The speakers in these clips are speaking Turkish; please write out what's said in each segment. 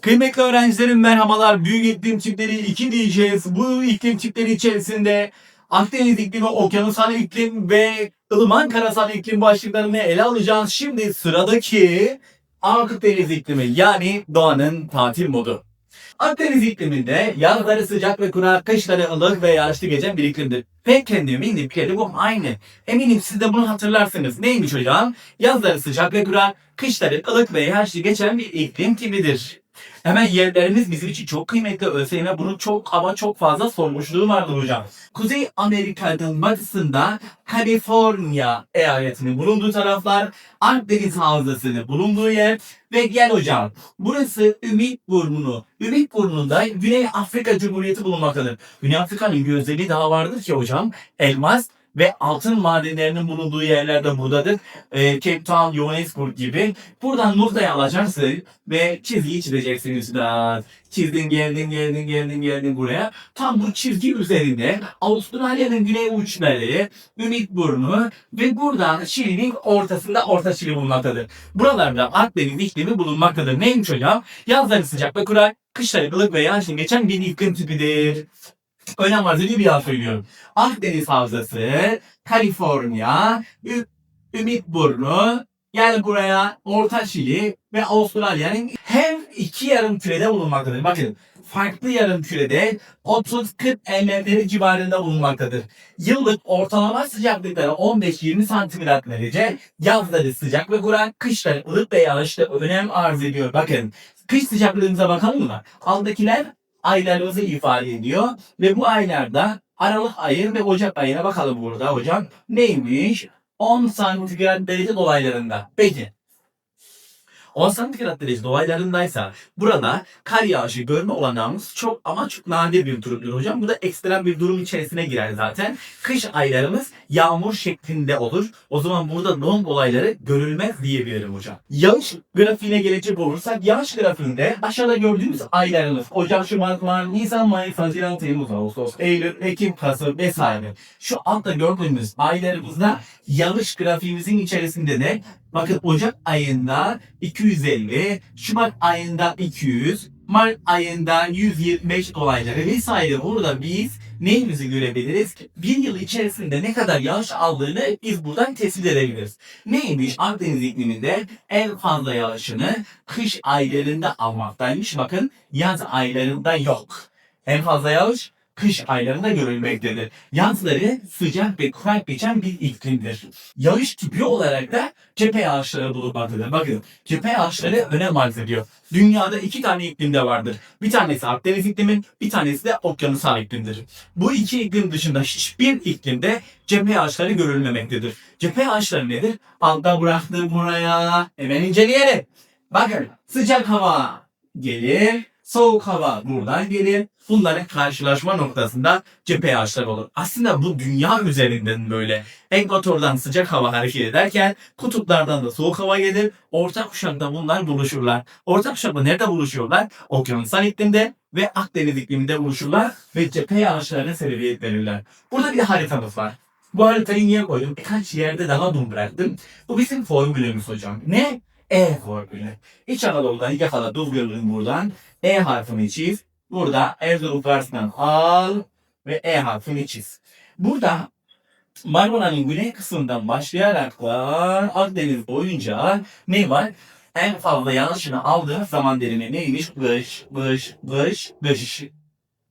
Kıymetli öğrencilerim merhabalar. Büyük iklim tipleri 2 diyeceğiz. Bu iklim tipleri içerisinde Akdeniz iklimi, okyanusal iklim ve ılıman karasal iklim başlıklarını ele alacağız. Şimdi sıradaki Akdeniz iklimi yani doğanın tatil modu. Akdeniz ikliminde yazları sıcak ve kurak, kışları ılık ve yağışlı geçen bir iklimdir. Ve kendi eminim ki bu aynı. Eminim siz de bunu hatırlarsınız. Neymiş hocam? Yazları sıcak ve kurak, kışları ılık ve yağışlı geçen bir iklim tipidir. Hemen yerlerimiz bizim için çok kıymetli. ÖSYM bunu çok ama çok fazla sormuşluğu vardır hocam. Kuzey Amerika'nın batısında Kaliforniya eyaletinin bulunduğu taraflar, Akdeniz Havzası'nın bulunduğu yer ve gel hocam burası Ümit Burnu. Ümit Burnu'nda Güney Afrika Cumhuriyeti bulunmaktadır. Güney Afrika'nın bir özelliği daha vardır ki hocam elmas ve altın madenlerinin bulunduğu yerlerde buradadır. Ee, Cape Town, Johannesburg gibi. Buradan noktayı alacaksın ve çizgiyi çizeceksiniz. Üstad. Çizdin geldin geldin geldin geldin buraya. Tam bu çizgi üzerinde Avustralya'nın güney uçları, Ümit Burnu ve buradan Şili'nin ortasında Orta Şili bulunmaktadır. Buralarda Akdeniz iklimi bulunmaktadır. Neymiş hocam? Yazları sıcak ve kurak, kışları ılık ve yağışlı geçen bir iklim tipidir. Önem arz ediyor bir daha söylüyorum. Akdeniz Havzası, Kaliforniya, Ü- Ümit Burnu, gel buraya Orta Şili ve Avustralya'nın hem iki yarım kürede bulunmaktadır. Bakın farklı yarım kürede 30-40 enlemleri civarında bulunmaktadır. Yıllık ortalama sıcaklıkları 15-20 santigrat derece, yazları sıcak ve kurak, kışları ılık ve yağışlı önem arz ediyor. Bakın kış sıcaklığımıza bakalım mı? Alttakiler aylarımızı ifade ediyor ve bu aylarda Aralık ayı ve Ocak ayına bakalım burada hocam. Neymiş? 10 santigrat derece dolaylarında. Peki. 10 santigrat derece dolaylarındaysa burada kar yağışı görme olanağımız çok ama çok nadir bir durumdur hocam. Bu da ekstrem bir durum içerisine girer zaten. Kış aylarımız yağmur şeklinde olur. O zaman burada don olayları görülmez diyebilirim hocam. Yağış grafiğine gelecek olursak yağış grafiğinde aşağıda gördüğümüz aylarımız Ocak, Şubat, Mart, Nisan, Mayıs, Haziran, Temmuz, Ağustos, Eylül, Ekim, Kasım vesaire. Şu altta gördüğümüz aylarımızda yağış grafiğimizin içerisinde de bakın Ocak ayında 250, Şubat ayında 200, Mart ayında 125 dolayları vesaire burada biz neyimizi görebiliriz? Bir yıl içerisinde ne kadar yağış aldığını biz buradan tespit edebiliriz. Neymiş Akdeniz ikliminde en fazla yağışını kış aylarında almaktaymış. Bakın yaz aylarında yok. En fazla yağış kış aylarında görülmektedir. Yazları sıcak ve kurak geçen bir iklimdir. Yağış tipi olarak da cephe yağışları bulunmaktadır. Bakın cephe yağışları önem arz ediyor. Dünyada iki tane iklimde vardır. Bir tanesi Akdeniz iklimi, bir tanesi de okyanusal iklimdir. Bu iki iklim dışında hiçbir iklimde cephe yağışları görülmemektedir. Cephe yağışları nedir? Altta bıraktım buraya. Hemen inceleyelim. Bakın sıcak hava gelir, soğuk hava buradan gelir. Bunların karşılaşma noktasında cephe yağışları olur. Aslında bu dünya üzerinden böyle. Ekvatordan sıcak hava hareket ederken kutuplardan da soğuk hava gelir. Orta kuşakta bunlar buluşurlar. Orta kuşakta nerede buluşuyorlar? Okyanusal iklimde ve Akdeniz ikliminde buluşurlar ve cephe yağışlarına sebebiyet verirler. Burada bir de haritamız var. Bu haritayı niye koydum? Birkaç yerde daha dum bıraktım. Bu bizim formülümüz hocam. Ne? E formülü. İç Anadolu'dan yakala Duzgırlı'nın buradan E harfini çiz. Burada Erzurum karşısından al ve E harfini çiz. Burada Marmara'nın güney kısmından başlayarak da Akdeniz boyunca ne var? En fazla yanlışını aldığı zaman dilimi neymiş? Kış, kış, kış, kış.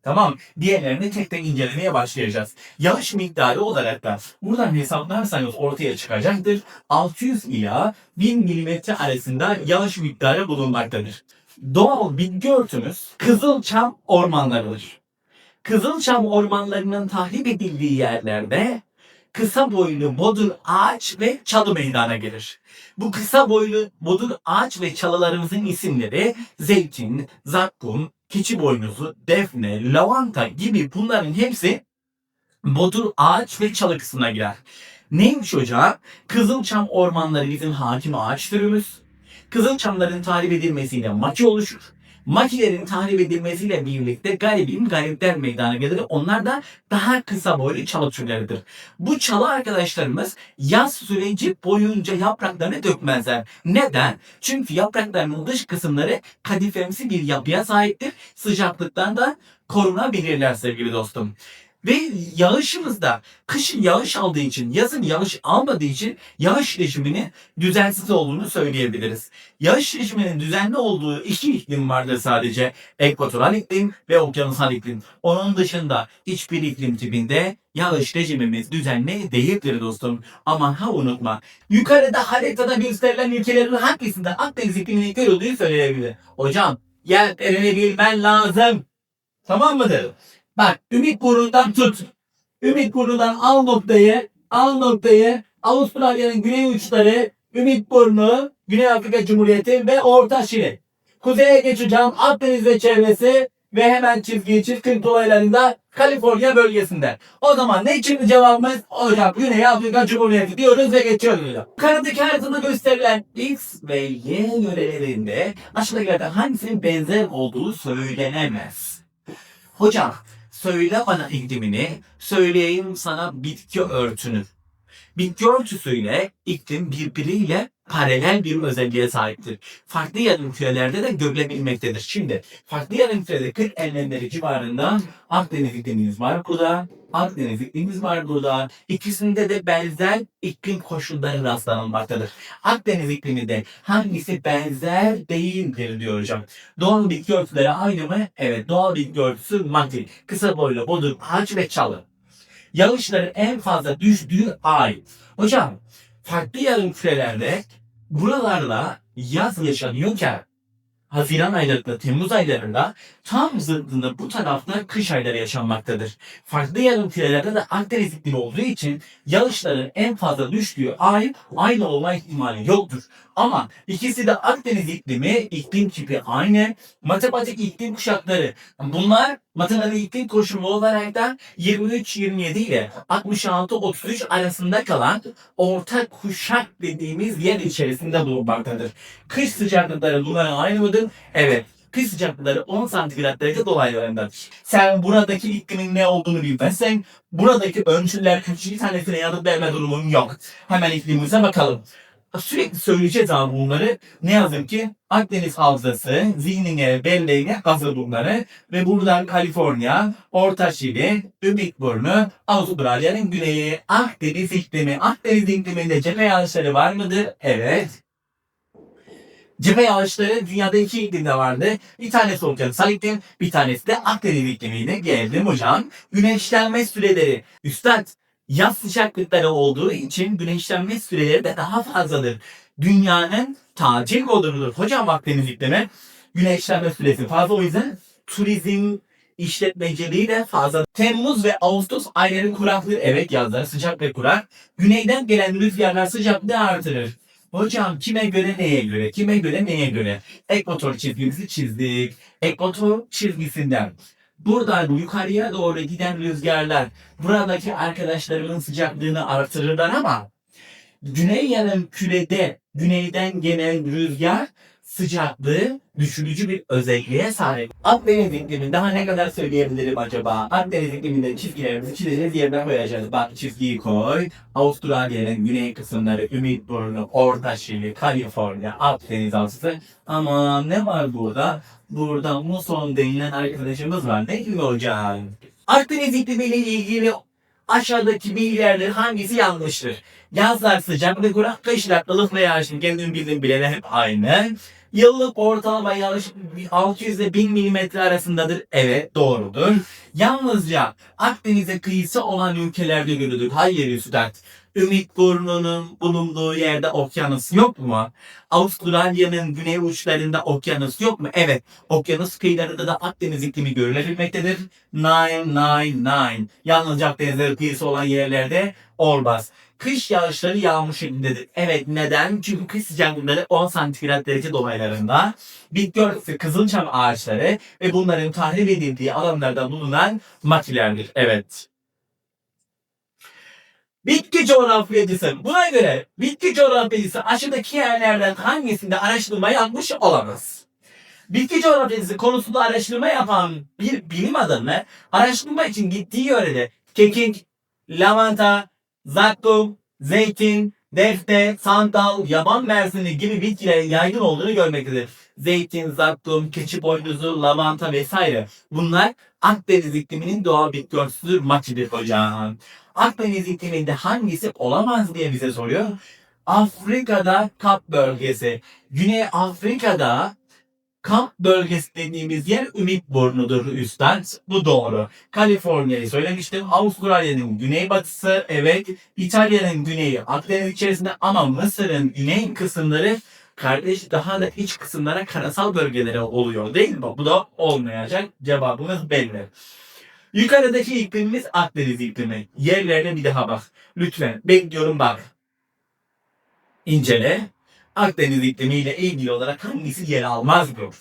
Tamam. Diğerlerini tek tek incelemeye başlayacağız. Yağış miktarı olarak da buradan hesaplarsanız ortaya çıkacaktır. 600 ila 1000 milimetre arasında yağış miktarı bulunmaktadır. Doğal bitki örtümüz Kızılçam ormanlarıdır. Kızılçam ormanlarının tahrip edildiği yerlerde kısa boylu bodur ağaç ve çalı meydana gelir. Bu kısa boylu bodur ağaç ve çalılarımızın isimleri zeytin, zakkum, keçi boynuzu, defne, lavanta gibi bunların hepsi bodur ağaç ve çalı kısmına girer. Neymiş hocam? Kızılçam ormanları bizim hakim ağaç türümüz. Kızılçamların tahrip edilmesiyle maki oluşur. Makilerin tahrip edilmesiyle birlikte garibin garipler meydana gelir. Onlar da daha kısa boylu çalı türleridir. Bu çalı arkadaşlarımız yaz süreci boyunca yapraklarını dökmezler. Neden? Çünkü yapraklarının dış kısımları kadifemsi bir yapıya sahiptir. Sıcaklıktan da korunabilirler sevgili dostum. Ve yağışımız da kışın yağış aldığı için, yazın yağış almadığı için yağış rejiminin düzensiz olduğunu söyleyebiliriz. Yağış rejiminin düzenli olduğu iki iklim vardır sadece. Ekvatoral iklim ve okyanusal iklim. Onun dışında hiçbir iklim tipinde yağış rejimimiz düzenli değildir dostum. Aman ha unutma. Yukarıda haritada gösterilen ülkelerin hangisinde Akdeniz ikliminin görüldüğü söyleyebilir. Hocam yerlerini bilmen lazım. Tamam mıdır? Bak Ümit Burnu'ndan tut. Ümit Burnu'dan al noktayı. Al noktayı. Avustralya'nın güney uçları, Ümit Burnu, Güney Afrika Cumhuriyeti ve Orta Şili. Kuzeye geçeceğim Akdeniz ve çevresi ve hemen çizgiyi çizgin dolaylarında Kaliforniya bölgesinde. O zaman ne çıktı cevabımız? Hocam Güney Afrika Cumhuriyeti diyoruz ve geçiyoruz. Yukarıdaki haritada gösterilen X ve Y yörelerinde aşağıdakilerden hangisinin benzer olduğu söylenemez. Hocam söyle bana iklimini, söyleyeyim sana bitki örtünü. Bitki örtüsüyle iklim birbiriyle paralel bir özelliğe sahiptir. Farklı yarım kürelerde de görülebilmektedir. Şimdi farklı yarım kürede 40 enlemleri civarında Akdeniz iklimimiz var burada. Akdeniz iklimimiz var burada. İkisinde de benzer iklim koşulları rastlanılmaktadır. Akdeniz ikliminde hangisi benzer değildir diyor hocam. Doğal bitki örtüleri aynı mı? Evet doğal bitki örtüsü mati. Kısa boylu bodur, ağaç ve çalı. Yağışların en fazla düştüğü ay. Hocam farklı yarım kürelerde buralarla yaz yaşanıyorken Haziran aylarında, Temmuz aylarında tam zıttında bu tarafta kış ayları yaşanmaktadır. Farklı yarım kürelerde de Akdeniz iklimi olduğu için yağışların en fazla düştüğü ay aynı olma ihtimali yoktur. Ama ikisi de Akdeniz iklimi, iklim tipi aynı. Matematik iklim kuşakları. Bunlar matematik iklim koşulu olarak da 23-27 ile 66-33 arasında kalan orta kuşak dediğimiz yer içerisinde bulunmaktadır. Kış sıcaklıkları bunların aynı mıdır? Evet. Kış sıcaklıkları 10 santigrat derece dolaylarındadır. Sen buradaki iklimin ne olduğunu bilmezsen buradaki ölçüler küçük tanesine yanıt verme durumun yok. Hemen iklimimize bakalım. Sürekli söyleyeceğiz abi bunları. Ne yazık ki Akdeniz havzası zihnine, belleğine hazır bunları. Ve buradan Kaliforniya, Orta Şili, Ümitburnu, Avustralya'nın güneyi, Akdeniz iklimi. Akdeniz ikliminde cephe yağışları var mıdır? Evet. Cephe yağışları dünyada iki iklimde vardı. Bir tanesi okyanusal iklim, bir tanesi de Akdeniz iklimiydi. Geldim hocam. Güneşlenme süreleri. Üstad, yaz sıcaklıkları olduğu için güneşlenme süreleri de daha fazladır. Dünyanın tatil kodunudur. Hocam Akdeniz iklimi güneşlenme süresi fazla o yüzden turizm işletmeciliği de fazla. Temmuz ve Ağustos ayları kuraklığı evet yazları sıcak ve kurak. Güneyden gelen rüzgarlar sıcaklığı artırır. Hocam kime göre neye göre? Kime göre neye göre? Ekvator çizgimizi çizdik. Ekvator çizgisinden buradan yukarıya doğru giden rüzgarlar buradaki arkadaşlarımın sıcaklığını artırırlar ama güney yarım kürede güneyden gelen rüzgar sıcaklığı düşürücü bir özelliğe sahip. Akdeniz iklimini daha ne kadar söyleyebilirim acaba? Akdeniz ikliminde çizgilerimizi çizeceğiz yerine koyacağız. Bak çizgiyi koy. Avustralya'nın güney kısımları, Ümitburnu, Orta Şili, Kaliforniya, Akdeniz havzası. Ama ne var burada? Burada muson denilen arkadaşımız var. Ne diyor hocam? Akdeniz iklimiyle ilgili aşağıdaki bilgilerden hangisi yanlıştır? Yazlar sıcak ve kurak, kışlar ılık ve yağışlı. Kendim bildiğim bilene hep aynı. Yıllık ortalama yağış 600 ile 1000 milimetre arasındadır. Evet doğrudur. Yalnızca Akdeniz'e kıyısı olan ülkelerde görülür. Hayır Üstad. Ümitburnu'nun bulunduğu yerde okyanus yok mu? Avustralya'nın güney uçlarında okyanus yok mu? Evet. Okyanus kıyılarında da Akdeniz iklimi görülebilmektedir. Nine, nine, nine. Yalnızca Akdeniz'e kıyısı olan yerlerde olmaz. Kış yağışları yağmur şeklindedir. Evet neden? Çünkü kış sıcaklıkları 10 santigrat derece dolaylarında. Bitki örtüsü kızılçam ağaçları ve bunların tahrip edildiği alanlarda bulunan makilerdir. Evet. Bitki coğrafyacısı. Buna göre bitki coğrafyacısı aşağıdaki yerlerden hangisinde araştırma yapmış olamaz? Bitki coğrafyası konusunda araştırma yapan bir bilim adamı araştırma için gittiği yörede kekik, lavanta, zakkum, zeytin, defne, sandal, yaban mersini gibi bitkilerin yaygın olduğunu görmektedir. Zeytin, zakkum, keçi boynuzu, lavanta vesaire. Bunlar Akdeniz ikliminin doğal bitki örtüsüdür maçıdır hocam. Akdeniz ikliminde hangisi olamaz diye bize soruyor. Afrika'da Kap bölgesi. Güney Afrika'da Kamp bölgesi dediğimiz yer Ümit Burnu'dur üstad. Bu doğru. Kaliforniya'yı söylemiştim. Avustralya'nın güneybatısı evet. İtalya'nın güneyi Akdeniz içerisinde ama Mısır'ın güney kısımları kardeş daha da iç kısımlara karasal bölgelere oluyor değil mi? Bu da olmayacak. Cevabımız belli. Yukarıdaki iklimimiz Akdeniz iklimi. Yerlerine bir daha bak. Lütfen bekliyorum bak. İncele. Akdeniz iklimiyle ilgili olarak hangisi yer almaz diyor.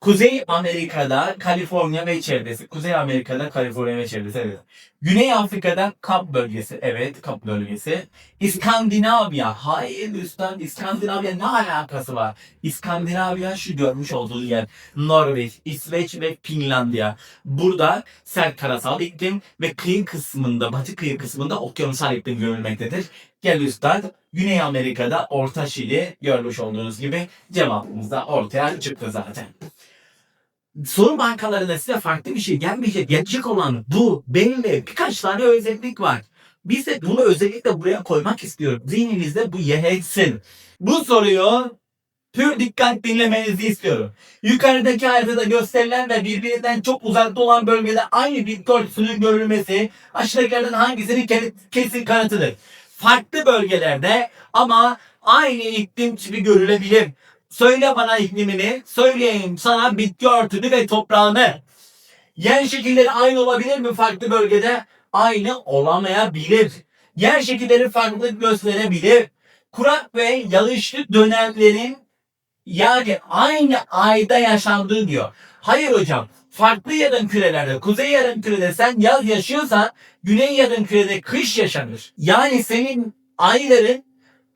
Kuzey Amerika'da Kaliforniya ve çevresi. Kuzey Amerika'da Kaliforniya ve çevresi evet. Güney Afrika'da Kap bölgesi. Evet Kap bölgesi. İskandinavya. Hayır üstad İskandinavya ne alakası var? İskandinavya şu görmüş olduğu yer. Norveç, İsveç ve Finlandiya. Burada sert karasal iklim ve kıyı kısmında, batı kıyı kısmında okyanusal iklim görülmektedir. Gel üstad Güney Amerika'da Orta Şili görmüş olduğunuz gibi cevabımız da ortaya çıktı zaten. Soru bankalarında size farklı bir şey gelmeyecek. Gelecek olan bu belli birkaç tane özellik var. Biz de bunu özellikle buraya koymak istiyorum. Zihninizde bu yer etsin. Bu soruyu pür dikkat dinlemenizi istiyorum. Yukarıdaki haritada gösterilen ve birbirinden çok uzakta olan bölgede aynı bitki örtüsünün görülmesi aşağıdakilerden hangisinin ke- kesin kanıtıdır? Farklı bölgelerde ama aynı iklim tipi görülebilir. Söyle bana iklimini, söyleyeyim sana bitki örtünü ve toprağını. Yer şekilleri aynı olabilir mi farklı bölgede? Aynı olamayabilir. Yer şekilleri farklılık gösterebilir. Kurak ve yağışlı dönemlerin yani aynı ayda yaşandığı diyor. Hayır hocam. Farklı yarım kürelerde, kuzey yarım kürede sen yaz yaşıyorsan güney yarım kürede kış yaşanır. Yani senin ayların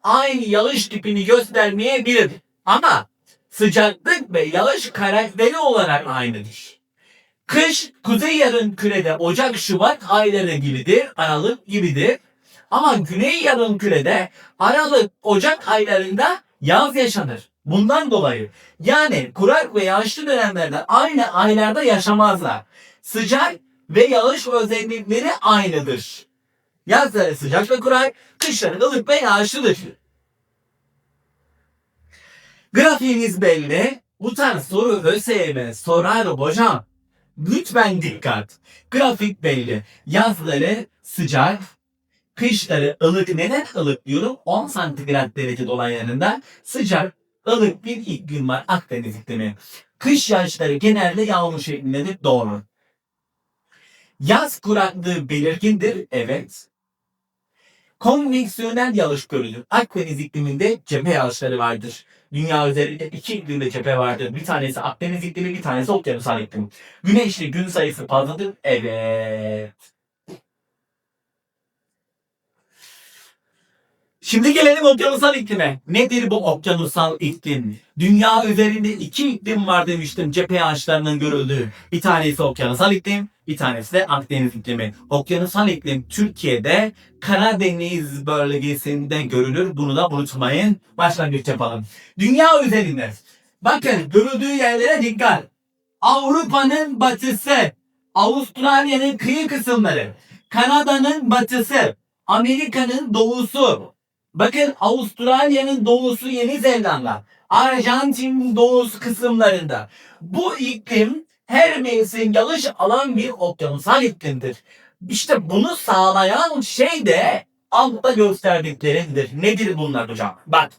aynı yağış tipini göstermeyebilir. Ama sıcaklık ve yağış karakteri olarak aynıdır. Kış kuzey yarım kürede Ocak Şubat ayları gibidir, Aralık gibidir. Ama güney yarım kürede Aralık Ocak aylarında yaz yaşanır. Bundan dolayı yani kurak ve yağışlı dönemlerde aynı aylarda yaşamazlar. Sıcak ve yağış özellikleri aynıdır. Yazları sıcak ve kurak, kışları ılık ve yağışlıdır. Grafiğiniz belli. Bu tarz soru ÖSYM sorar hocam. Lütfen dikkat. Grafik belli. Yazları sıcak, kışları ılık. Neden ılık diyorum? 10 santigrat derece dolaylarında sıcak, ılık bir iklim var Akdeniz iklimi. Kış yağışları genelde yağmur şeklindedir. Doğru. Yaz kuraklığı belirgindir. Evet. Konveksiyonel yağış görülür. Akdeniz ikliminde cephe yağışları vardır. Dünya üzerinde iki iklimde cephe vardır. Bir tanesi Akdeniz iklimi, bir tanesi okyanusal iklim. Güneşli gün sayısı fazladır. Evet. Şimdi gelelim okyanusal iklime. Nedir bu okyanusal iklim? Dünya üzerinde iki iklim var demiştim cephe ağaçlarının görüldüğü. Bir tanesi okyanusal iklim, bir tanesi de Akdeniz iklimi. Okyanusal iklim Türkiye'de Karadeniz bölgesinde görülür. Bunu da unutmayın. Başlangıç yapalım. Dünya üzerinde. Bakın görüldüğü yerlere dikkat. Avrupa'nın batısı, Avustralya'nın kıyı kısımları, Kanada'nın batısı, Amerika'nın doğusu, Bakın Avustralya'nın doğusu Yeni Zelanda, Arjantin'in doğusu kısımlarında. Bu iklim her mevsim yağış alan bir okyanusal iklimdir. İşte bunu sağlayan şey de altta gösterdiklerindir. Nedir bunlar hocam? Bak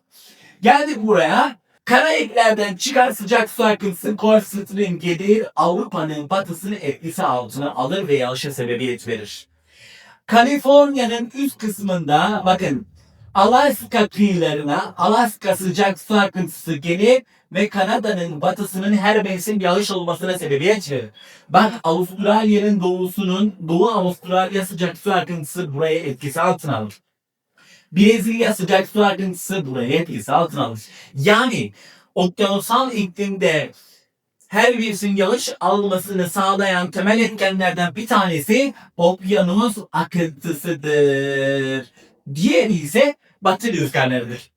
geldik buraya. Karayiplerden çıkan sıcak su akıntısı Gulf Stream gelir Avrupa'nın batısını etkisi altına alır ve yağışa sebebiyet verir. Kaliforniya'nın üst kısmında bakın Alaska kıyılarına Alaska sıcak su akıntısı gelip ve Kanada'nın batısının her mevsim yağış olmasına sebebiyet verir. Bak Avustralya'nın doğusunun Doğu Avustralya sıcak su akıntısı buraya etkisi altına alır. Brezilya sıcak su akıntısı buraya etkisi altına alır. Yani okyanusal iklimde her birisinin yağış almasını sağlayan temel etkenlerden bir tanesi okyanus akıntısıdır. Diğeri ise batı rüzgarlarıdır.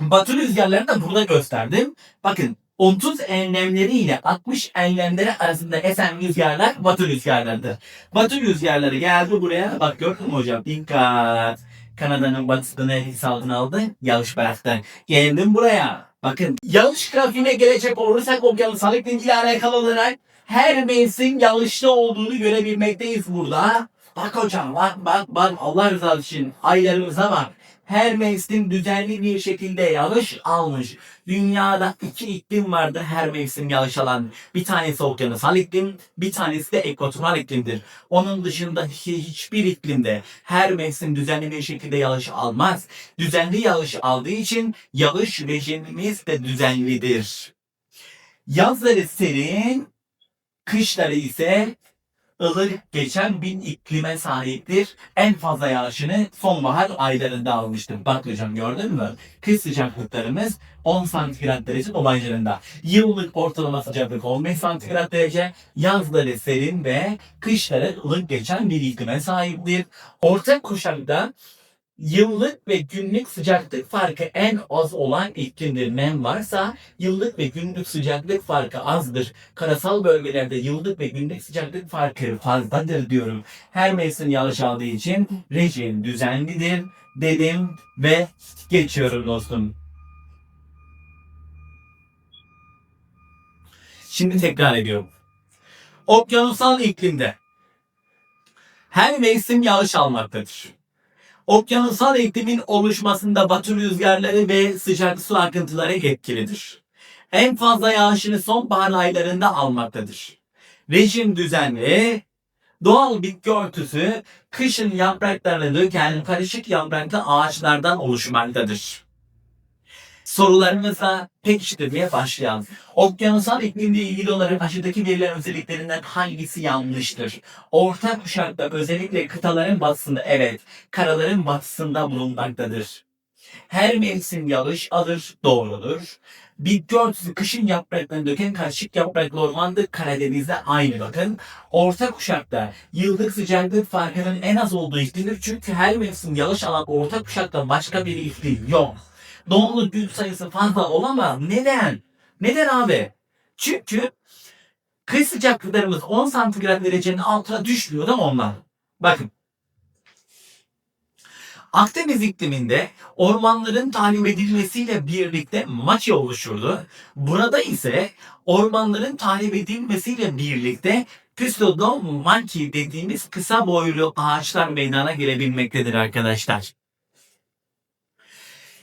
Batı rüzgarlarını da burada gösterdim. Bakın 30 enlemleri ile 60 enlemleri arasında esen rüzgarlar batı rüzgarlarıdır. Batı rüzgarları geldi buraya. Bak gördün mü hocam? Dikkat. Kanada'nın batısını etkisi altına aldı. Yağış bıraktı. Geldim buraya. Bakın yağış grafiğine gelecek olursak okyanusal iklimle alakalı olarak her mevsim yağışlı olduğunu görebilmekteyiz burada. Bak hocam bak bak bak Allah rızası için aylarımıza bak. Her mevsim düzenli bir şekilde yağış almış. Dünyada iki iklim vardır her mevsim yağış alan. Bir tanesi okyanusal iklim, bir tanesi de ekvatoral iklimdir. Onun dışında hi- hiçbir iklimde her mevsim düzenli bir şekilde yağış almaz. Düzenli yağış aldığı için yağış rejimimiz de düzenlidir. Yazları serin, kışları ise ılık geçen bir iklime sahiptir. En fazla yağışını sonbahar aylarında almıştır. Bak hocam gördün mü? Kış sıcaklıklarımız 10 santigrat derece dolaylarında. Yıllık ortalama sıcaklık 15 santigrat derece. Yazları serin ve kışları ılık geçen bir iklime sahiptir. Orta kuşakta Yıllık ve günlük sıcaklık farkı en az olan iklimdir. Nem varsa yıllık ve günlük sıcaklık farkı azdır. Karasal bölgelerde yıllık ve günlük sıcaklık farkı fazladır diyorum. Her mevsim yağış aldığı için rejim düzenlidir dedim ve geçiyorum dostum. Şimdi tekrar ediyorum. Okyanusal iklimde her mevsim yağış almaktadır. Okyanusal iklimin oluşmasında batı rüzgarları ve sıcak su akıntıları etkilidir. En fazla yağışını sonbahar aylarında almaktadır. Rejim düzenli, doğal bitki örtüsü kışın yapraklarını döken karışık yapraklı ağaçlardan oluşmaktadır. Sorularımıza pekiştirmeye başlayalım. Okyanusal iklimle ilgili olarak aşağıdaki verilen özelliklerinden hangisi yanlıştır? Orta kuşakta özellikle kıtaların batısında evet, karaların batısında bulunmaktadır. Her mevsim yağış alır, doğrudur. Bitki örtüsü kışın yapraklarını döken karışık yapraklı ormandır. Karadeniz'de aynı bakın. Orta kuşakta yıllık sıcaklık farkının en az olduğu iklimdir. Çünkü her mevsim yağış alan orta kuşakta başka bir iklim yok. Doğumlu gün sayısı fazla olamaz. Neden? Neden abi? Çünkü kış sıcaklıklarımız 10 santigrat derecenin altına düşmüyor da ondan. Bakın. Akdeniz ikliminde ormanların talim edilmesiyle birlikte maçı oluşurdu. Burada ise ormanların talim edilmesiyle birlikte Pseudonmanki dediğimiz kısa boylu ağaçlar meydana gelebilmektedir arkadaşlar.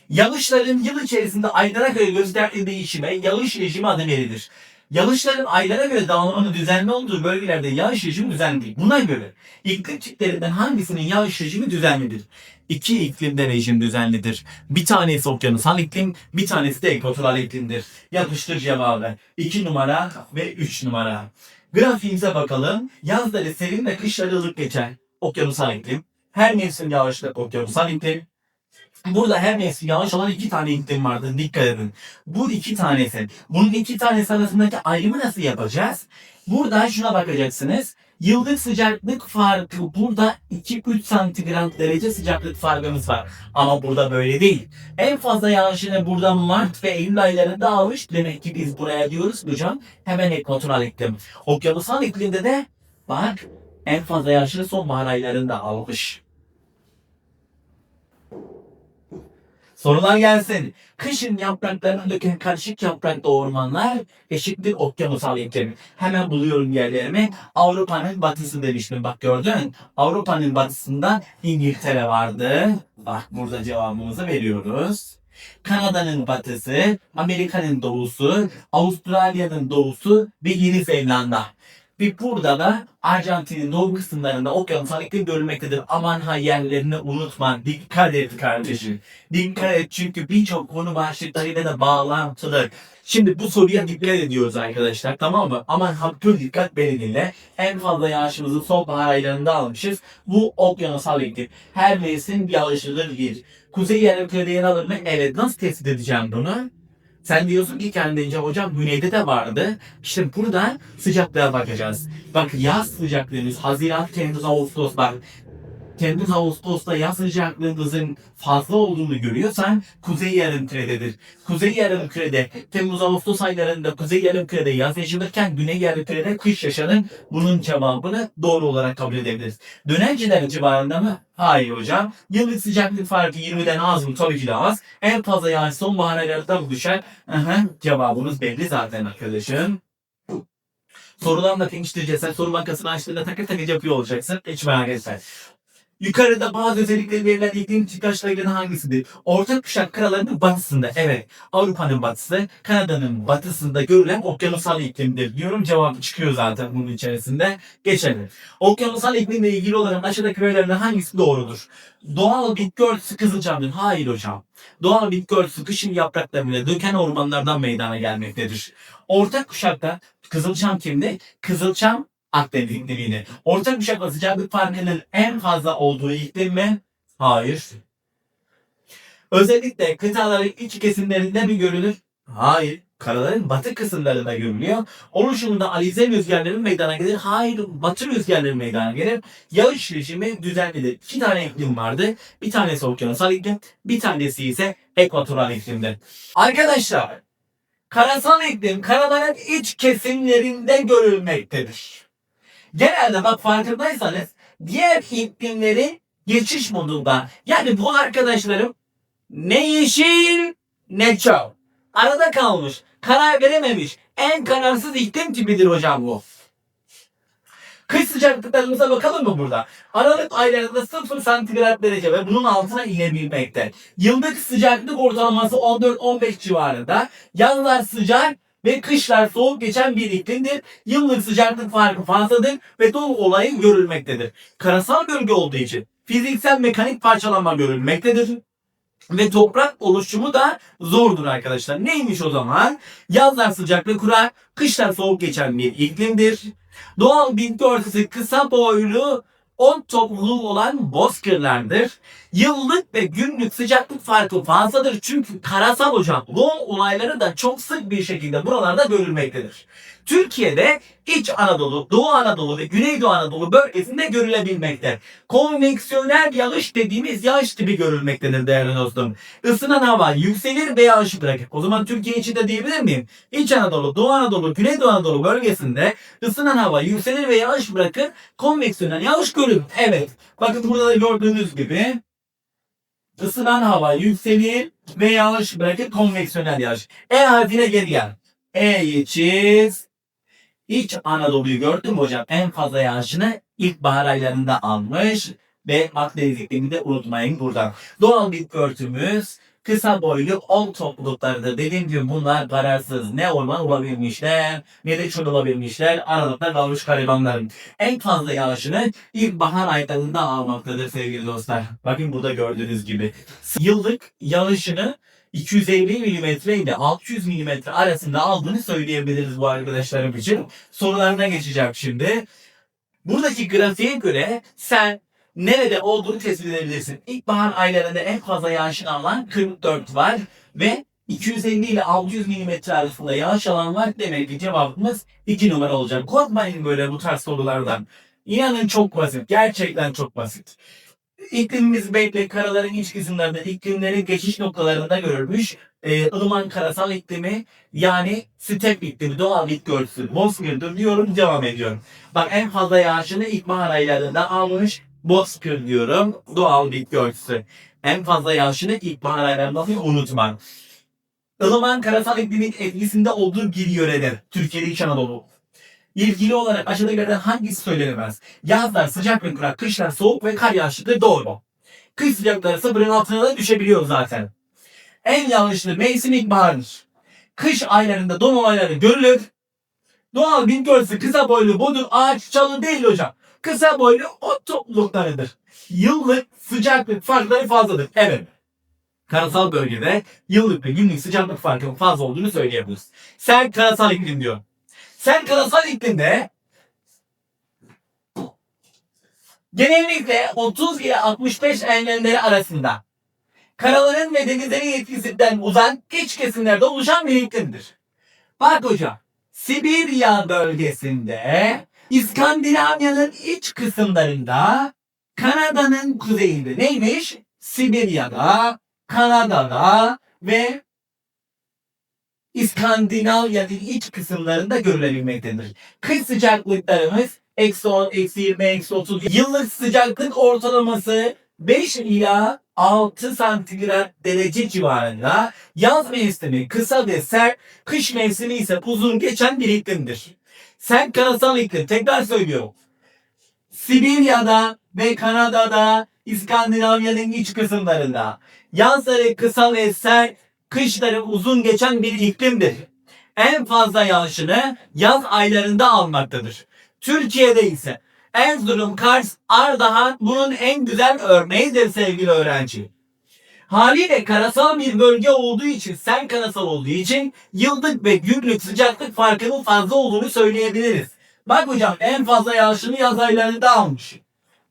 Yağışların yıl içerisinde aylara göre gösterdiği değişime yağış rejimi adı verilir. Yağışların aylara göre dağılmanın düzenli olduğu bölgelerde yağış rejimi düzenlidir. Buna göre iklim tiplerinden hangisinin yağış rejimi düzenlidir? İki iklimde rejim düzenlidir. Bir tanesi okyanusal iklim, bir tanesi de ekvatoral iklimdir. Yapıştır cevabı. 2 numara ve 3 numara. Grafiğimize bakalım. Yazları serin ve kışları ılık geçer. Okyanusal iklim. Her mevsim yağışlı okyanusal iklim. Burada her mevsim yağış alan iki tane iklim vardır. Dikkat edin. Bu iki tanesi. Bunun iki tanesi arasındaki ayrımı nasıl yapacağız? Burada şuna bakacaksınız. Yıllık sıcaklık farkı burada 2-3 santigrat derece sıcaklık farkımız var. Ama burada böyle değil. En fazla yağışını burada Mart ve Eylül aylarında almış. Demek ki biz buraya diyoruz hocam hemen ekvatoral iklim. Okyanusal iklimde de bak en fazla yağışını sonbahar aylarında almış. Sorular gelsin. Kışın yapraklarını döken karışık yapraklı ormanlar eşittir okyanusal iklim. Hemen buluyorum yerlerimi. Avrupa'nın batısı demiştim. Bak gördün. Avrupa'nın batısında İngiltere vardı. Bak burada cevabımızı veriyoruz. Kanada'nın batısı, Amerika'nın doğusu, Avustralya'nın doğusu ve Yeni Zelanda. Ve burada da Arjantin'in doğu kısımlarında okyanusal iklim görülmektedir. Aman ha yerlerini unutma. Dikkat et kardeşim. Dikkat et çünkü birçok konu başlıklarıyla da bağlantılı. Şimdi bu soruya dikkat ediyoruz arkadaşlar tamam mı? Aman ha dikkat beni. En fazla yağışımızı sonbahar aylarında almışız. Bu okyanusal iklim. Her mevsim yağışlıdır bir. Kuzey yarımkürede yer alır mı? Evet. Nasıl tespit edeceğim bunu? Sen diyorsun ki kendince hocam güneyde de vardı. İşte burada sıcaklığa bakacağız. Bak yaz sıcaklığımız Haziran, Temmuz, Ağustos bak. Temmuz, Ağustos'ta yaz sıcaklığımızın fazla olduğunu görüyorsan kuzey yarımkürededir. Kuzey yarımkürede Temmuz, Ağustos aylarında kuzey yarımkürede yaz yaşanırken güney yarımkürede kış yaşanır. Bunun cevabını doğru olarak kabul edebiliriz. Dönenciler civarında mı? Hayır hocam. Yıllık sıcaklık farkı 20'den az mı? Tabii ki de az. En fazla yağış sonbahar aylarında düşer? Aha, cevabımız belli zaten arkadaşım. Sorularla pekiştireceğiz. Sen soru bankasını açtığında takır takır yapıyor olacaksın. Hiç merak etme. Yukarıda bazı özellikleri verilen iklim çıkışlarının hangisidir? Orta kuşak karalarının batısında. Evet. Avrupa'nın batısı, Kanada'nın batısında görülen okyanusal iklimdir. Diyorum cevabı çıkıyor zaten bunun içerisinde. Geçelim. Okyanusal iklimle ilgili olarak aşağıdaki verilerinden hangisi doğrudur? Doğal bitki örtüsü kızılcamdır. Hayır hocam. Doğal bitki örtüsü kışın yapraklarıyla döken ormanlardan meydana gelmektedir. Orta kuşakta kızılçam kimde? Kızılçam Akdeniz iklimiydi. Orta kuşakla sıcaklık farkının en fazla olduğu iklim mi? Hayır. Özellikle kıtaların iç kesimlerinde mi görülür? Hayır. Karaların batı kısımlarında görülüyor. Oluşumunda alize rüzgarların meydana gelir. Hayır, batı rüzgarların meydana gelir. Yağış rejimi düzenlidir. İki tane iklim vardı. Bir tanesi okyanusal iklim, bir tanesi ise ekvatoral iklimdir. Arkadaşlar, karasal iklim karaların iç kesimlerinde görülmektedir. Genelde bak farkındaysanız diğer iklimleri geçiş modunda. Yani bu arkadaşlarım ne yeşil ne çöl. Arada kalmış. Karar verememiş. En kararsız iklim tipidir hocam bu. Kış sıcaklıklarımıza bakalım mı burada? Aralık aylarında 0 santigrat derece ve bunun altına inebilmekte. Yıllık sıcaklık ortalaması 14-15 civarında. Yazlar sıcak ve kışlar soğuk geçen bir iklimdir. Yıllık sıcaklık farkı fazladır ve dolu olayı görülmektedir. Karasal bölge olduğu için fiziksel mekanik parçalanma görülmektedir. Ve toprak oluşumu da zordur arkadaşlar. Neymiş o zaman? Yazlar sıcak ve kurak, kışlar soğuk geçen bir iklimdir. Doğal bitki örtüsü kısa boylu, on topluluğu olan bozkırlardır. Yıllık ve günlük sıcaklık farkı fazladır çünkü karasal hocam doğum olayları da çok sık bir şekilde buralarda görülmektedir. Türkiye'de İç Anadolu, Doğu Anadolu ve Güneydoğu Anadolu bölgesinde görülebilmekte. Konveksiyonel yağış dediğimiz yağış tipi görülmektedir değerli dostum. Isınan hava yükselir ve yağış bırakır. O zaman Türkiye içinde diyebilir miyim? İç Anadolu, Doğu Anadolu, Güneydoğu Anadolu bölgesinde ısınan hava yükselir ve yağış bırakır. Konveksiyonel yağış görülür. Evet. Bakın burada da gördüğünüz gibi ısınan hava yükselir ve yağış bırakır. Konveksiyonel yağış. E harfine geri gel. E'yi çiz. İç Anadolu'yu gördün mü hocam? En fazla yağışını ilkbahar aylarında almış ve Akdeniz iklimini de unutmayın buradan. Doğal bitki örtümüz kısa boylu ol topluluklarıdır. Dediğim gibi bunlar kararsız. Ne orman olabilmişler ne de çöl olabilmişler. Aralıkta kalmış garibanların. En fazla yağışını ilkbahar aylarında almaktadır sevgili dostlar. Bakın burada gördüğünüz gibi. Yıllık yağışını 250 mm ile 600 mm arasında aldığını söyleyebiliriz bu arkadaşlarım için. Sorularına geçeceğim şimdi. Buradaki grafiğe göre sen nerede olduğunu tespit edebilirsin. İlkbahar aylarında en fazla yağışın alan 44 var ve 250 ile 600 mm arasında yağış alan var. Demek ki cevabımız 2 numara olacak. Korkmayın böyle bu tarz sorulardan. İnanın çok basit. Gerçekten çok basit. İklimimiz belli karaların iç kısımlarında iklimlerin geçiş noktalarında görülmüş e, ılıman karasal iklimi yani step iklimi doğal bitki örtüsü bozkırdır diyorum devam ediyorum. Bak en fazla yağışını ilkbahar aylarında almış bozkır diyorum doğal bitki örtüsü. En fazla yağışını ilkbahar aylarında unutma. Ilıman karasal iklimin etkisinde olduğu bir yöredir. Türkiye'de İç Anadolu. İlgili olarak aşağıdakilerden hangisi söylenemez? Yazlar sıcak ve kurak, kışlar soğuk ve kar yağışlıdır. Doğru mu? Kış sıcakları sıfırın altına da düşebiliyor zaten. En yanlışlı mevsim ilkbahardır. Kış aylarında don olayları görülür. Doğal bitki örtüsü kısa boylu budur ağaç çalı değil hocam. Kısa boylu ot topluluklarıdır. Yıllık sıcaklık farkları fazladır. Evet. Karasal bölgede yıllık ve günlük sıcaklık farkının fazla olduğunu söyleyebiliriz. Sen karasal iklim diyor. Sen karasal iklimde genellikle 30 ile 65 engelleri arasında Karaların ve denizlerin etkisinden uzak iç kesimlerde oluşan bir iklimdir. Bak hocam, Sibirya bölgesinde, İskandinavya'nın iç kısımlarında, Kanada'nın kuzeyinde neymiş? Sibirya'da, Kanada'da ve İskandinavya'nın iç kısımlarında görülebilmektedir. Kış sıcaklıklarımız eksi 10, eksi 20, eksi 30. Yıllık sıcaklık ortalaması 5 ila 6 santigrat derece civarında. Yaz mevsimi kısa ve sert, kış mevsimi ise uzun geçen bir iklimdir. Sert karasal iklim, tekrar söylüyorum. Sibirya'da ve Kanada'da, İskandinavya'nın iç kısımlarında. Yazları kısa ve sert, kışları uzun geçen bir iklimdir. En fazla yağışını yaz aylarında almaktadır. Türkiye'de ise Erzurum, Kars, Ardahan bunun en güzel örneğidir sevgili öğrenci. Haliyle karasal bir bölge olduğu için, sen karasal olduğu için yıllık ve günlük sıcaklık farkının fazla olduğunu söyleyebiliriz. Bak hocam en fazla yağışını yaz aylarında almış.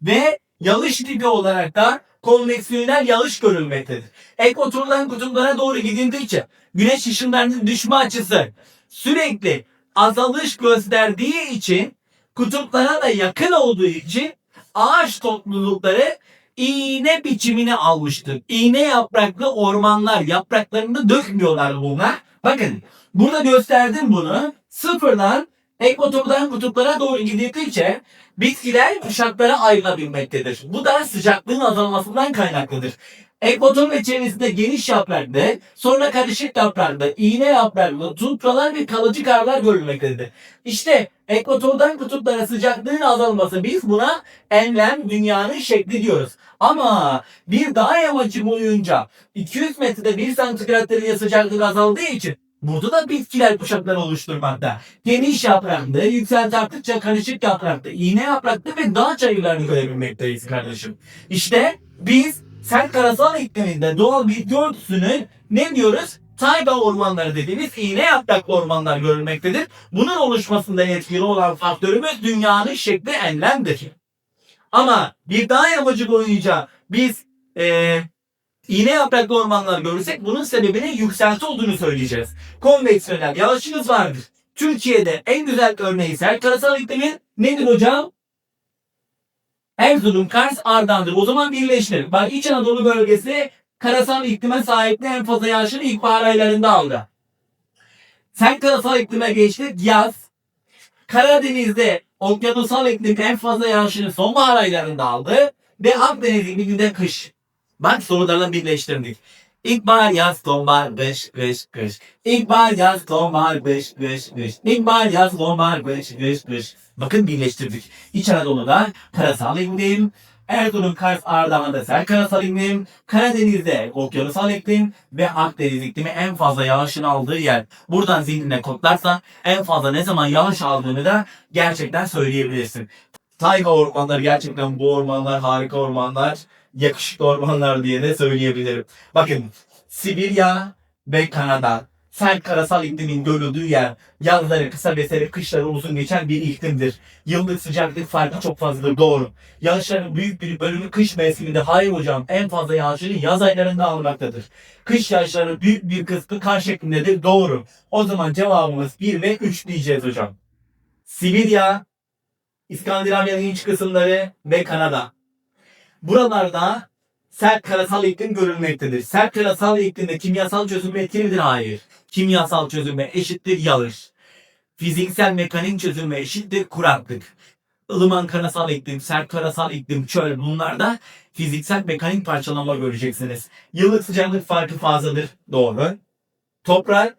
Ve yağış tipi olarak da konveksiyonel yağış görülmektedir. Ekvatordan kutuplara doğru gidildikçe güneş ışınlarının düşme açısı sürekli azalış gösterdiği için kutuplara da yakın olduğu için ağaç toplulukları iğne biçimini almıştır. İğne yapraklı ormanlar yapraklarını dökmüyorlar bunlar. Bakın burada gösterdim bunu. Sıfırdan ekvatordan kutuplara doğru gidildikçe bitkiler kuşaklara ayrılabilmektedir. Bu da sıcaklığın azalmasından kaynaklıdır. Ekvator ve çevresinde geniş yapraklı, sonra karışık yapraklı, iğne yapraklı, tutralar ve kalıcı karlar görülmektedir. İşte ekvatordan kutuplara sıcaklığın azalması biz buna enlem dünyanın şekli diyoruz. Ama bir dağ yamacı boyunca 200 metrede 1 santigrat derece sıcaklık azaldığı için Burada da bitkiler kuşakları oluşturmakta. Geniş yapraklı, yükselti arttıkça karışık yapraklı, iğne yapraklı ve dağ çayırlarını görebilmekteyiz kardeşim. İşte biz sert karasal ikliminde doğal bitki örtüsünü ne diyoruz? Tayga ormanları dediğimiz iğne yapraklı ormanlar görülmektedir. Bunun oluşmasında etkili olan faktörümüz dünyanın şekli enlemdir. Ama bir dağ yamacı boyunca biz eee iğne yapraklı ormanlar görürsek bunun sebebinin yükselti olduğunu söyleyeceğiz. Konveksiyonel yağışımız vardır. Türkiye'de en güzel örneği sert karasal iklimin nedir hocam? Erzurum, Kars, Ardahan'dır. O zaman birleştirelim. Bak İç Anadolu bölgesi karasal iklime sahipli en fazla yağışını ilkbahar aylarında aldı. Sert karasal iklime geçtik yaz. Karadeniz'de okyanusal iklim en fazla yağışını sonbahar aylarında aldı. Ve Akdeniz ikliminde kış. Bak sorularla birleştirdik. İlkbahar, yaz, sonbahar, kış, kış, kış. İlkbahar, yaz, sonbahar, kış, kış, kış. İlkbahar, yaz, sonbahar, kış, kış, kış. Bakın birleştirdik. İç Anadolu'da karasal iklim, Erzurum, Kars, Ardahan'da sert karasal iklim, Karadeniz'de okyanusal iklim ve Akdeniz iklimi en fazla yağışın aldığı yer. Buradan zihnine kodlarsan en fazla ne zaman yağış aldığını da gerçekten söyleyebilirsin. Tayga ormanları gerçekten bu ormanlar harika ormanlar yakışıklı ormanlar diye de söyleyebilirim. Bakın Sibirya ve Kanada sert karasal iklimin görüldüğü yer yazları kısa ve serin kışları uzun geçen bir iklimdir. Yıllık sıcaklık farkı çok fazladır doğru. Yağışların büyük bir bölümü kış mevsiminde hayır hocam en fazla yağışını yaz aylarında almaktadır. Kış yağışları büyük bir kısmı kar şeklindedir doğru. O zaman cevabımız 1 ve 3 diyeceğiz hocam. Sibirya, İskandinavya'nın iç kısımları ve Kanada. Buralarda sert karasal iklim görülmektedir. Sert karasal iklimde kimyasal çözülme etkili midir? Hayır. Kimyasal çözülme eşittir yağış. Fiziksel mekanik çözülme eşittir kuraklık. ılıman karasal iklim, sert karasal iklim, çöl bunlarda fiziksel mekanik parçalama göreceksiniz. Yıllık sıcaklık farkı fazladır. Doğru. Toprak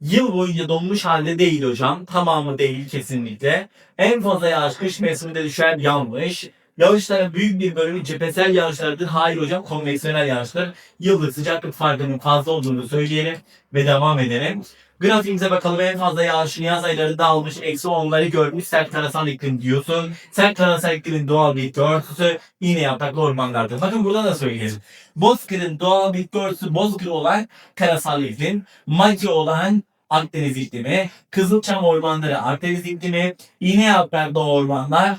yıl boyunca donmuş halde değil hocam. Tamamı değil kesinlikle. En fazla yağış kış mevsiminde düşer yanlış. Yağışların büyük bir bölümü cephesel yağışlardır. Hayır hocam konveksiyonel yağışlar. Yıllık sıcaklık farkının fazla olduğunu söyleyelim ve devam edelim. Grafiğimize bakalım en fazla yağışını yaz aylarında almış. Eksi onları görmüş sert karasal iklim diyorsun. Sert karasal iklimin doğal bitki örtüsü yine yapraklı ormanlardır. Bakın burada da söyleyelim. Bozkır'ın doğal bitki örtüsü bozkır olan karasal iklim. Maki olan Akdeniz iklimi. Kızılçam ormanları Akdeniz iklimi. İğne yapraklı ormanlar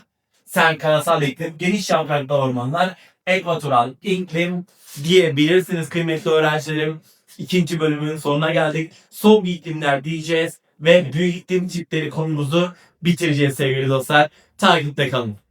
sert karasal iklim, geniş yapraklı ormanlar, ekvatoral iklim diyebilirsiniz kıymetli öğrencilerim. İkinci bölümün sonuna geldik. Bir iklimler diyeceğiz ve büyük iklim tipleri konumuzu bitireceğiz sevgili dostlar. Takipte kalın.